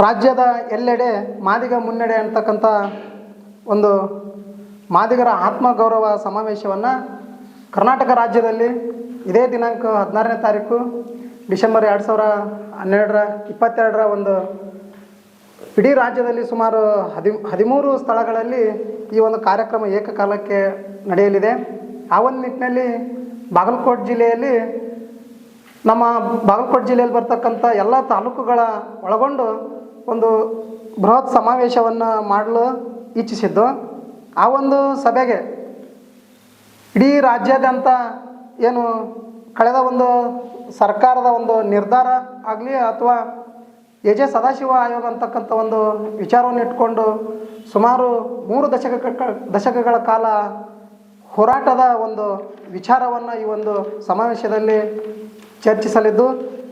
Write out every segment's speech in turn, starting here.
ರಾಜ್ಯದ ಎಲ್ಲೆಡೆ ಮಾದಿಗ ಮುನ್ನಡೆ ಅಂತಕ್ಕಂಥ ಒಂದು ಮಾದಿಗರ ಆತ್ಮಗೌರವ ಸಮಾವೇಶವನ್ನು ಕರ್ನಾಟಕ ರಾಜ್ಯದಲ್ಲಿ ಇದೇ ದಿನಾಂಕ ಹದಿನಾರನೇ ತಾರೀಕು ಡಿಸೆಂಬರ್ ಎರಡು ಸಾವಿರ ಹನ್ನೆರಡರ, ಇಪ್ಪತ್ತೆರಡರ ಒಂದು ಇಡೀ ರಾಜ್ಯದಲ್ಲಿ ಸುಮಾರು ಹದಿ, ಹದಿಮೂರು ಸ್ಥಳಗಳಲ್ಲಿ ಈ ಒಂದು ಕಾರ್ಯಕ್ರಮ ಏಕಕಾಲಕ್ಕೆ ನಡೆಯಲಿದೆ. ಆ ಒಂದು ನಿಟ್ಟಿನಲ್ಲಿ ಬಾಗಲಕೋಟೆ ಜಿಲ್ಲೆಯಲ್ಲಿ ನಮ್ಮ ಬಾಗಲಕೋಟೆ ಜಿಲ್ಲೆಯಲ್ಲಿ ಬರ್ತಕ್ಕಂಥ ಎಲ್ಲ ತಾಲೂಕುಗಳ ಒಳಗೊಂಡು ಒಂದು ಬೃಹತ್ ಸಮಾವೇಶವನ್ನು ಮಾಡಲು ಇಚ್ಛಿಸಿದ್ದು. ಆ ಒಂದು ಸಭೆಗೆ ಇಡೀ ರಾಜ್ಯಾದ್ಯಂತ ಏನು ಕಳೆದ ಒಂದು ಸರ್ಕಾರದ ಒಂದು ನಿರ್ಧಾರ ಆಗಲಿ ಅಥವಾ ಜೆ ಸದಾಶಿವ ಆಯೋಗ ಅಂತಕ್ಕಂಥ ಒಂದು ವಿಚಾರವನ್ನು ಇಟ್ಕೊಂಡು ಸುಮಾರು ಮೂರು ದಶಕ ದಶಕಗಳ ಕಾಲ ಹೋರಾಟದ ಒಂದು ವಿಚಾರವನ್ನು ಈ ಒಂದು ಸಮಾವೇಶದಲ್ಲಿ ಚರ್ಚಿಸಲಿದ್ದು.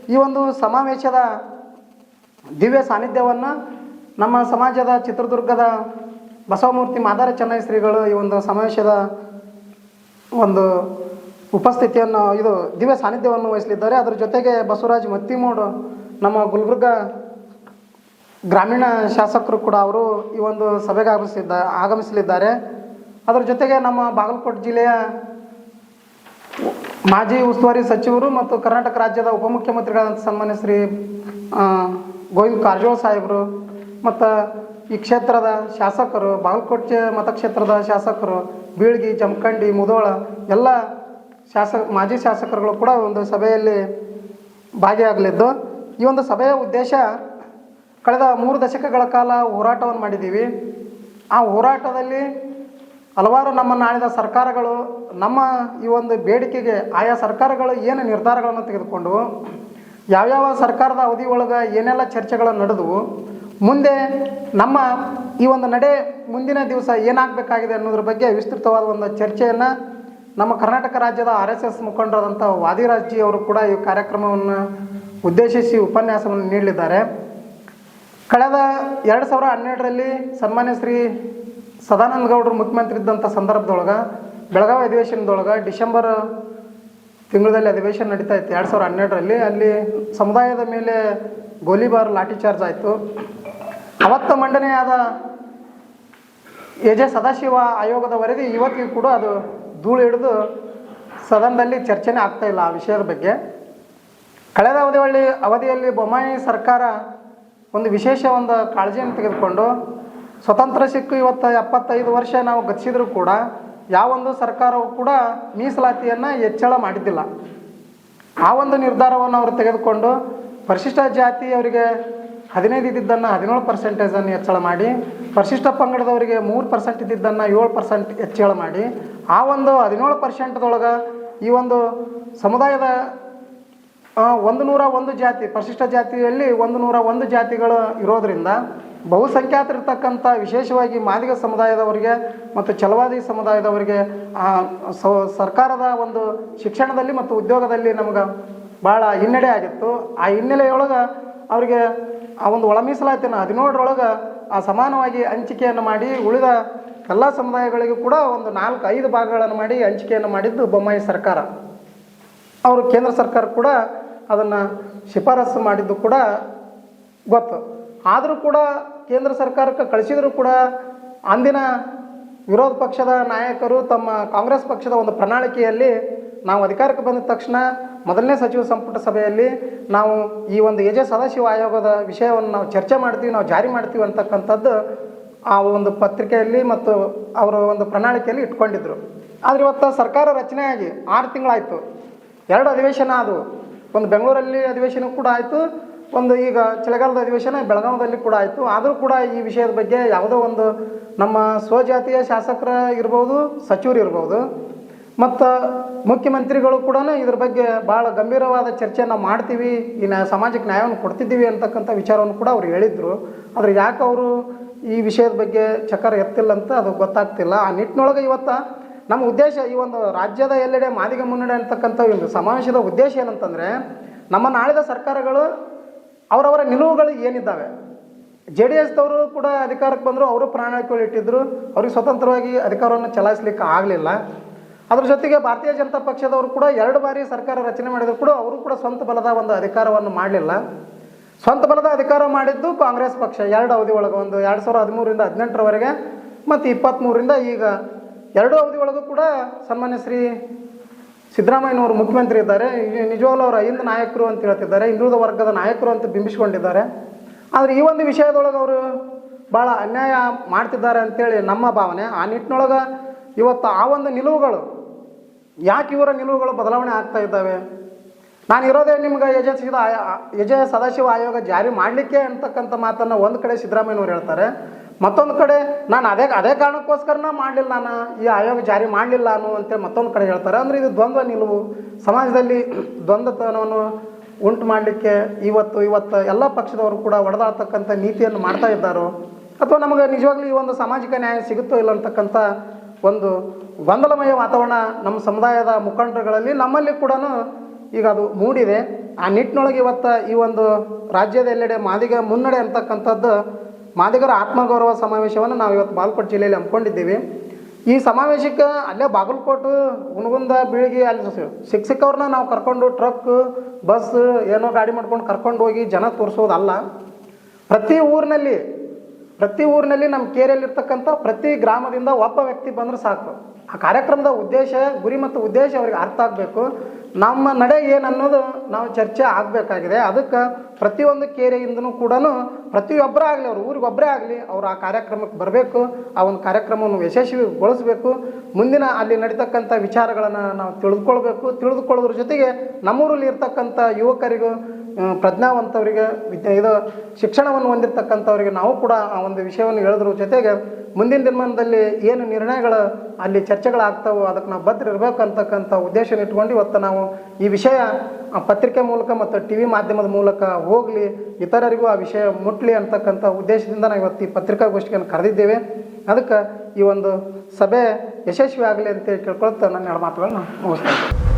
ಈ ಒಂದು ಸಮಾವೇಶದ ದಿವ್ಯ ಸಾನ್ನಿಧ್ಯವನ್ನು ನಮ್ಮ ಸಮಾಜದ ಚಿತ್ರದುರ್ಗದ ಬಸವಮೂರ್ತಿ ಮಾದಾರ ಚೆನ್ನೈ ಶ್ರೀಗಳು ಈ ಒಂದು ಸಮಾವೇಶದ ಒಂದು ಉಪಸ್ಥಿತಿಯನ್ನು, ಇದು ದಿವ್ಯ ಸಾನ್ನಿಧ್ಯವನ್ನು ವಹಿಸಲಿದ್ದಾರೆ. ಅದರ ಜೊತೆಗೆ ಬಸವರಾಜ್ ಮತ್ತಿಮೂಡು ನಮ್ಮ ಗುಲ್ಬರ್ಗ ಗ್ರಾಮೀಣ ಶಾಸಕರು ಕೂಡ ಅವರು ಈ ಒಂದು ಸಭೆಗೆ ಆಗಮಿಸಿದ್ದ ಆಗಮಿಸಲಿದ್ದಾರೆ. ಅದರ ಜೊತೆಗೆ ನಮ್ಮ ಬಾಗಲಕೋಟೆ ಜಿಲ್ಲೆಯ ಮಾಜಿ ಉಸ್ತುವಾರಿ ಸಚಿವರು ಮತ್ತು ಕರ್ನಾಟಕ ರಾಜ್ಯದ ಉಪಮುಖ್ಯಮಂತ್ರಿಗಳಾದಂಥ ಸನ್ಮಾನ್ಯ ಶ್ರೀ ಗೋವಿಂದ ಕಾರಜೋಳ ಸಾಹೇಬರು, ಮತ್ತು ಈ ಕ್ಷೇತ್ರದ ಶಾಸಕರು, ಬಾಗಲಕೋಟೆ ಮತಕ್ಷೇತ್ರದ ಶಾಸಕರು, ಬೀಳ್ಗಿ, ಜಮಖಂಡಿ, ಮುದೋಳ, ಎಲ್ಲ ಶಾಸಕ ಮಾಜಿ ಶಾಸಕರುಗಳು ಕೂಡ ಒಂದು ಸಭೆಯಲ್ಲಿ ಭಾಗಿಯಾಗಲಿದ್ದು, ಈ ಒಂದು ಸಭೆಯ ಉದ್ದೇಶ ಕಳೆದ ಮೂರು ದಶಕಗಳ ಕಾಲ ಹೋರಾಟವನ್ನು ಮಾಡಿದ್ದೀವಿ. ಆ ಹೋರಾಟದಲ್ಲಿ ಹಲವಾರು ನಮ್ಮನ್ನು ಆಳಿದ ಸರ್ಕಾರಗಳು, ನಮ್ಮ ಈ ಒಂದು ಬೇಡಿಕೆಗೆ ಆಯಾ ಸರ್ಕಾರಗಳು ಏನು ನಿರ್ಧಾರಗಳನ್ನು ತೆಗೆದುಕೊಂಡು ಯಾವ್ಯಾವ ಸರ್ಕಾರದ ಅವಧಿ ಒಳಗೆ ಏನೆಲ್ಲ ಚರ್ಚೆಗಳು ನಡೆದವು ಮುಂದೆ ನಮ್ಮ ಈ ಒಂದು ನಡೆ ಮುಂದಿನ ದಿವಸ ಏನಾಗಬೇಕಾಗಿದೆ ಅನ್ನೋದ್ರ ಬಗ್ಗೆ ವಿಸ್ತೃತವಾದ ಒಂದು ಚರ್ಚೆಯನ್ನು ನಮ್ಮ ಕರ್ನಾಟಕ ರಾಜ್ಯದ ಆರ್ ಎಸ್ ಎಸ್ ಮುಖಂಡರಾದಂಥ ವಾದಿರಾಜ್ಜಿ ಅವರು ಕೂಡ ಈ ಕಾರ್ಯಕ್ರಮವನ್ನು ಉದ್ದೇಶಿಸಿ ಉಪನ್ಯಾಸವನ್ನು ನೀಡಲಿದ್ದಾರೆ. ಕಳೆದ ಎರಡು ಸಾವಿರ ಹನ್ನೆರಡರಲ್ಲಿ ಸನ್ಮಾನ್ಯ ಶ್ರೀ ಸದಾನಂದ ಗೌಡರು ಮುಖ್ಯಮಂತ್ರಿ ಇದ್ದಂಥ ಸಂದರ್ಭದೊಳಗೆ, ಬೆಳಗಾವಿ ಅಧಿವೇಶನದೊಳಗೆ ಡಿಸೆಂಬರ್ ತಿಂಗಳಲ್ಲಿ ಅಧಿವೇಶನ ನಡೀತಾ ಇತ್ತು, ಎರಡು ಸಾವಿರ ಹನ್ನೆರಡರಲ್ಲಿ. ಅಲ್ಲಿ ಸಮುದಾಯದ ಮೇಲೆ ಗೋಲಿಬಾರ್ ಲಾಠಿ ಚಾರ್ಜ್ ಆಯಿತು. ಅವತ್ತು ಮಂಡನೆಯಾದ ಎ ಜೆ ಸದಾಶಿವ ಆಯೋಗದ ವರದಿ ಇವತ್ತಿಗೂ ಕೂಡ ಅದು ಧೂಳು ಹಿಡಿದು ಸದನದಲ್ಲಿ ಚರ್ಚೆನೆ ಆಗ್ತಾ ಇಲ್ಲ ಆ ವಿಷಯದ ಬಗ್ಗೆ. ಕಳೆದ ಅವಧಿಯಲ್ಲಿ ಅವಧಿಯಲ್ಲಿ ಬೊಮ್ಮಾಯಿ ಸರ್ಕಾರ ಒಂದು ವಿಶೇಷ ಒಂದು ಕಾಳಜಿಯನ್ನು ತೆಗೆದುಕೊಂಡು, ಸ್ವತಂತ್ರ ಸಿಕ್ಕು ಇವತ್ತು ಎಪ್ಪತ್ತೈದು ವರ್ಷ ನಾವು ಗತಿಸಿದರೂ ಕೂಡ ಯಾವೊಂದು ಸರ್ಕಾರವು ಕೂಡ ಮೀಸಲಾತಿಯನ್ನು ಹೆಚ್ಚಳ ಮಾಡಿದ್ದಿಲ್ಲ. ಆ ಒಂದು ನಿರ್ಧಾರವನ್ನು ಅವರು ತೆಗೆದುಕೊಂಡು ಪರಿಶಿಷ್ಟ ಜಾತಿಯವರಿಗೆ ಹದಿನೈದು ಇದ್ದಿದ್ದನ್ನು ಹದಿನೇಳು ಪರ್ಸೆಂಟೇಜನ್ನು ಹೆಚ್ಚಳ ಮಾಡಿ, ಪರಿಶಿಷ್ಟ ಪಂಗಡದವರಿಗೆ ಮೂರು ಪರ್ಸೆಂಟ್ ಇದ್ದಿದ್ದನ್ನು ಏಳು ಪರ್ಸೆಂಟ್ ಹೆಚ್ಚಳ ಮಾಡಿ, ಆ ಒಂದು ಹದಿನೇಳು ಪರ್ಸೆಂಟ್ದೊಳಗೆ ಈ ಒಂದು ಸಮುದಾಯದ ಒಂದು ನೂರ ಒಂದು ಜಾತಿ ಪರಿಶಿಷ್ಟ ಜಾತಿಯಲ್ಲಿ ಒಂದು ನೂರ ಒಂದು ಜಾತಿಗಳು ಇರೋದ್ರಿಂದ ಬಹುಸಂಖ್ಯಾತರಿರ್ತಕ್ಕಂಥ ವಿಶೇಷವಾಗಿ ಮಾದಿಗ ಸಮುದಾಯದವರಿಗೆ ಮತ್ತು ಛಲವಾದಿ ಸಮುದಾಯದವರಿಗೆ ಆ, ಸರ್ಕಾರದ ಒಂದು ಶಿಕ್ಷಣದಲ್ಲಿ ಮತ್ತು ಉದ್ಯೋಗದಲ್ಲಿ ನಮ್ಗೆ ಭಾಳ ಹಿನ್ನಡೆ ಆಗಿತ್ತು. ಆ ಹಿನ್ನೆಲೆಯೊಳಗೆ ಅವರಿಗೆ ಆ ಒಂದು ಒಳ ಮೀಸಲಾತಿಯನ್ನು ಹದಿನೇಳರೊಳಗೆ ಆ ಸಮಾನವಾಗಿ ಹಂಚಿಕೆಯನ್ನು ಮಾಡಿ ಉಳಿದ ಎಲ್ಲ ಸಮುದಾಯಗಳಿಗೂ ಕೂಡ ಒಂದು ನಾಲ್ಕು ಐದು ಭಾಗಗಳನ್ನು ಮಾಡಿ ಹಂಚಿಕೆಯನ್ನು ಮಾಡಿದ್ದು ಬೊಮ್ಮಾಯಿ ಸರ್ಕಾರ. ಅವರು ಕೇಂದ್ರ ಸರ್ಕಾರ ಕೂಡ ಅದನ್ನು ಶಿಫಾರಸು ಮಾಡಿದ್ದು ಕೂಡ ಗೊತ್ತು. ಆದರೂ ಕೂಡ ಕೇಂದ್ರ ಸರ್ಕಾರಕ್ಕೆ ಕಳಿಸಿದರೂ ಕೂಡ ಅಂದಿನ ವಿರೋಧ ಪಕ್ಷದ ನಾಯಕರು ತಮ್ಮ ಕಾಂಗ್ರೆಸ್ ಪಕ್ಷದ ಒಂದು ಪ್ರಣಾಳಿಕೆಯಲ್ಲಿ ನಾವು ಅಧಿಕಾರಕ್ಕೆ ಬಂದ ತಕ್ಷಣ ಮೊದಲನೇ ಸಚಿವ ಸಂಪುಟ ಸಭೆಯಲ್ಲಿ ನಾವು ಈ ಒಂದು ಎಜೆ ಸದಾಶಿವ ಆಯೋಗದ ವಿಷಯವನ್ನು ನಾವು ಚರ್ಚೆ ಮಾಡ್ತೀವಿ, ನಾವು ಜಾರಿ ಮಾಡ್ತೀವಿ ಅಂತಕ್ಕಂಥದ್ದು ಆ ಒಂದು ಪತ್ರಿಕೆಯಲ್ಲಿ ಮತ್ತು ಅವರ ಒಂದು ಪ್ರಣಾಳಿಕೆಯಲ್ಲಿ ಇಟ್ಕೊಂಡಿದ್ರು. ಆದರೆ ಇವತ್ತು ಸರ್ಕಾರ ರಚನೆಯಾಗಿ ಆರು ತಿಂಗಳಾಯಿತು. ಎರಡು ಅಧಿವೇಶನ ಅದು ಒಂದು ಬೆಂಗಳೂರಲ್ಲಿ ಅಧಿವೇಶನ ಕೂಡ ಆಯಿತು, ಒಂದು ಈಗ ಚಳಿಗಾಲದ ಅಧಿವೇಶನ ಬೆಳಗಾವದಲ್ಲಿ ಕೂಡ ಆಯಿತು. ಆದರೂ ಕೂಡ ಈ ವಿಷಯದ ಬಗ್ಗೆ ಯಾವುದೋ ಒಂದು ನಮ್ಮ ಸ್ವಜಾತಿಯ ಶಾಸಕರ ಇರ್ಬೋದು, ಸಚಿವರು ಇರ್ಬೋದು, ಮತ್ತು ಮುಖ್ಯಮಂತ್ರಿಗಳು ಕೂಡ ಇದ್ರ ಬಗ್ಗೆ ಭಾಳ ಗಂಭೀರವಾದ ಚರ್ಚೆಯನ್ನು ಮಾಡ್ತೀವಿ ಈ ನ್ಯಾ ಸಮಾಜಕ್ಕೆ ನ್ಯಾಯವನ್ನು ಕೊಡ್ತಿದ್ದೀವಿ ಅಂತಕ್ಕಂಥ ವಿಚಾರವನ್ನು ಕೂಡ ಅವ್ರು ಹೇಳಿದರು. ಆದರೆ ಯಾಕೆ ಅವರು ಈ ವಿಷಯದ ಬಗ್ಗೆ ಚಕ್ರ ಎತ್ತಿಲ್ಲ ಅಂತ ಅದು ಗೊತ್ತಾಗ್ತಿಲ್ಲ. ಆ ನಿಟ್ಟಿನೊಳಗೆ ಇವತ್ತು ನಮ್ಮ ಉದ್ದೇಶ ಈ ಒಂದು ರಾಜ್ಯದ ಎಲ್ಲೆಡೆ ಮಾದಿಗ ಮುನ್ನಡೆ ಅಂತಕ್ಕಂಥ ಒಂದು ಸಮಾವೇಶದ ಉದ್ದೇಶ ಏನಂತಂದರೆ, ನಮ್ಮ ನಾಳಿದ ಸರ್ಕಾರಗಳು ಅವರವರ ನಿಲುವುಗಳು ಏನಿದ್ದಾವೆ? ಜೆ ಡಿ ಎಸ್ದವರು ಕೂಡ ಅಧಿಕಾರಕ್ಕೆ ಬಂದರು, ಅವರು ಪ್ರಣಾಳಿಕೆಗಳು ಇಟ್ಟಿದ್ದರು ಅವ್ರಿಗೆ ಸ್ವತಂತ್ರವಾಗಿ ಅಧಿಕಾರವನ್ನು ಚಲಾಯಿಸಲಿಕ್ಕೆ ಆಗಲಿಲ್ಲ. ಅದ್ರ ಜೊತೆಗೆ ಭಾರತೀಯ ಜನತಾ ಪಕ್ಷದವರು ಕೂಡ ಎರಡು ಬಾರಿ ಸರ್ಕಾರ ರಚನೆ ಮಾಡಿದ್ರು ಕೂಡ ಅವರು ಕೂಡ ಸ್ವಂತ ಬಲದ ಒಂದು ಅಧಿಕಾರವನ್ನು ಮಾಡಲಿಲ್ಲ. ಸ್ವಂತ ಬಲದ ಅಧಿಕಾರ ಮಾಡಿದ್ದು ಕಾಂಗ್ರೆಸ್ ಪಕ್ಷ. ಎರಡು ಅವಧಿ ಒಳಗೆ ಒಂದು, ಎರಡು ಸಾವಿರದ ಹದಿಮೂರಿಂದ ಹದಿನೆಂಟರವರೆಗೆ, ಮತ್ತು ಇಪ್ಪತ್ತ್ಮೂರರಿಂದ ಈಗ ಎರಡು ಅವಧಿ ಒಳಗೂ ಕೂಡ ಸನ್ಮಾನ್ಯ ಶ್ರೀ ಸಿದ್ದರಾಮಯ್ಯನವರು ಮುಖ್ಯಮಂತ್ರಿ ಇದ್ದಾರೆ. ನಿಜವಾಗ್ಲೂ ಅವರ ಹಿಂದ್ ನಾಯಕರು ಅಂತ ಹೇಳ್ತಿದ್ದಾರೆ. ಹಿಂದುಳಿದ ವರ್ಗದ ನಾಯಕರು ಅಂತ ಬಿಂಬಿಸಿಕೊಂಡಿದ್ದಾರೆ. ಆದರೆ ಈ ಒಂದು ವಿಷಯದೊಳಗೆ ಅವರು ಭಾಳ ಅನ್ಯಾಯ ಮಾಡ್ತಿದ್ದಾರೆ ಅಂತೇಳಿ ನಮ್ಮ ಭಾವನೆ. ಆ ನಿಟ್ಟಿನೊಳಗೆ ಇವತ್ತು ಆ ಒಂದು ನಿಲುವುಗಳು, ಯಾಕೆ ಇವರ ನಿಲುವುಗಳು ಬದಲಾವಣೆ ಆಗ್ತಾ ಇದ್ದಾವೆ? ನಾನು ಇರೋದೇ ನಿಮ್ಗೆ ಆಯ ಯಜ ಸದಾಶಿವ ಆಯೋಗ ಜಾರಿ ಮಾಡಲಿಕ್ಕೆ ಅಂತಕ್ಕಂಥ ಮಾತನ್ನು ಒಂದು ಕಡೆ ಸಿದ್ದರಾಮಯ್ಯನವರು ಹೇಳ್ತಾರೆ. ಮತ್ತೊಂದು ಕಡೆ ನಾನು ಅದೇ ಅದೇ ಕಾರಣಕ್ಕೋಸ್ಕರನ ಮಾಡಲಿಲ್ಲ ನಾನು, ಈ ಆಯೋಗ ಜಾರಿ ಮಾಡಲಿಲ್ಲ ನಾನು ಅಂತೇಳಿ ಮತ್ತೊಂದು ಕಡೆ ಹೇಳ್ತಾರೆ. ಅಂದರೆ ಇದು ದ್ವಂದ್ವ ನಿಲುವು. ಸಮಾಜದಲ್ಲಿ ದ್ವಂದ್ವತನವನ್ನು ಉಂಟು ಮಾಡಲಿಕ್ಕೆ ಇವತ್ತು ಇವತ್ತು ಎಲ್ಲ ಪಕ್ಷದವರು ಕೂಡ ಒಡೆದಾಡ್ತಕ್ಕಂಥ ನೀತಿಯನ್ನು ಮಾಡ್ತಾ ಇದ್ದಾರೋ, ಅಥವಾ ನಮಗೆ ನಿಜವಾಗ್ಲೂ ಈ ಒಂದು ಸಾಮಾಜಿಕ ನ್ಯಾಯ ಸಿಗುತ್ತೋ ಇಲ್ಲ ಅಂತಕ್ಕಂಥ ಒಂದು ಗೊಂದಲಮಯ ವಾತಾವರಣ ನಮ್ಮ ಸಮುದಾಯದ ಮುಖಂಡರುಗಳಲ್ಲಿ ನಮ್ಮಲ್ಲಿ ಕೂಡ ಈಗ ಅದು ಮೂಡಿದೆ. ಆ ನಿಟ್ಟಿನೊಳಗೆ ಇವತ್ತು ಈ ಒಂದು ರಾಜ್ಯದ ಎಲ್ಲೆಡೆ ಮಾದಿಗ ಮುನ್ನಡೆ ಅಂತಕ್ಕಂಥದ್ದು ಮಾದಿಗರ ಆತ್ಮಗೌರವ ಸಮಾವೇಶವನ್ನು ನಾವು ಇವತ್ತು ಬಾಗಲಕೋಟೆ ಜಿಲ್ಲೆಯಲ್ಲಿ ಹಮ್ಮಿಕೊಂಡಿದ್ದೀವಿ. ಈ ಸಮಾವೇಶಕ್ಕೆ ಅಲ್ಲೇ ಬಾಗಲಕೋಟು ಹುನಗುಂದ ಬೀಳಿಗೆ, ಅಲ್ಲಿ ಶಿಕ್ಷಕವ್ರನ್ನ ನಾವು ಕರ್ಕೊಂಡು ಟ್ರಕ್, ಬಸ್ ಏನೋ ಗಾಡಿ ಮಾಡ್ಕೊಂಡು ಕರ್ಕೊಂಡು ಹೋಗಿ ಜನ ತೋರಿಸೋದಲ್ಲ. ಪ್ರತಿ ಊರಿನಲ್ಲಿ ಪ್ರತಿ ಊರಿನಲ್ಲಿ ನಮ್ಮ ಕೇರಿಯಲ್ಲಿರ್ತಕ್ಕಂಥ ಪ್ರತಿ ಗ್ರಾಮದಿಂದ ಒಬ್ಬ ವ್ಯಕ್ತಿ ಬಂದರೆ ಸಾಕು. ಆ ಕಾರ್ಯಕ್ರಮದ ಉದ್ದೇಶ, ಗುರಿ ಮತ್ತು ಉದ್ದೇಶ ಅವ್ರಿಗೆ ಅರ್ಥ ಆಗಬೇಕು. ನಮ್ಮ ನಡೆ ಏನು ಅನ್ನೋದು ನಾವು ಚರ್ಚೆ ಆಗಬೇಕಾಗಿದೆ. ಅದಕ್ಕೆ ಪ್ರತಿಯೊಂದು ಕೇರೆಯಿಂದನೂ ಕೂಡ ಪ್ರತಿಯೊಬ್ಬರೇ ಆಗಲಿ, ಅವ್ರ ಊರಿಗೆ ಒಬ್ಬರೇ ಆಗಲಿ ಅವ್ರು ಆ ಕಾರ್ಯಕ್ರಮಕ್ಕೆ ಬರಬೇಕು. ಆ ಒಂದು ಕಾರ್ಯಕ್ರಮವನ್ನು ಯಶಸ್ವಿಗೊಳಿಸಬೇಕು ಮುಂದಿನ ಅಲ್ಲಿ ನಡೀತಕ್ಕಂಥ ವಿಚಾರಗಳನ್ನು ನಾವು ತಿಳಿದುಕೊಳ್ಬೇಕು ತಿಳಿದುಕೊಳ್ಳೋದ್ರ ಜೊತೆಗೆ ನಮ್ಮೂರಲ್ಲಿ ಇರ್ತಕ್ಕಂಥ ಯುವಕರಿಗೂ ಪ್ರಜ್ಞಾವಂತವರಿಗೆ ವಿದ್ಯೆ ಇದು ಶಿಕ್ಷಣವನ್ನು ಹೊಂದಿರತಕ್ಕಂಥವರಿಗೆ ನಾವು ಕೂಡ ಆ ಒಂದು ವಿಷಯವನ್ನು ಹೇಳಿದ್ರ. ಜೊತೆಗೆ ಮುಂದಿನ ದಿನಮಾನದಲ್ಲಿ ಏನು ನಿರ್ಣಯಗಳು ಅಲ್ಲಿ ಚರ್ಚೆಗಳಾಗ್ತಾವೋ ಅದಕ್ಕೆ ನಾವು ಬದ್ಧರಿರ್ಬೇಕು ಅಂತಕ್ಕಂಥ ಉದ್ದೇಶ ಇಟ್ಕೊಂಡು ಇವತ್ತು ನಾವು ಈ ವಿಷಯ ಪತ್ರಿಕೆ ಮೂಲಕ ಮತ್ತು ಟಿ ವಿ ಮಾಧ್ಯಮದ ಮೂಲಕ ಹೋಗಲಿ, ಇತರರಿಗೂ ಆ ವಿಷಯ ಮುಟ್ಲಿ ಅಂತಕ್ಕಂಥ ಉದ್ದೇಶದಿಂದ ನಾವು ಇವತ್ತು ಈ ಪತ್ರಿಕಾಗೋಷ್ಠಿಯನ್ನು ಕರೆದಿದ್ದೇವೆ. ಅದಕ್ಕೆ ಈ ಒಂದು ಸಭೆ ಯಶಸ್ವಿ ಆಗಲಿ ಅಂತೇಳಿ ಕೇಳ್ಕೊಳ್ತಾ ನನ್ನ ಎರಡು ಮಾತುಗಳನ್ನ ಮುಗಿಸ್ತೇನೆ.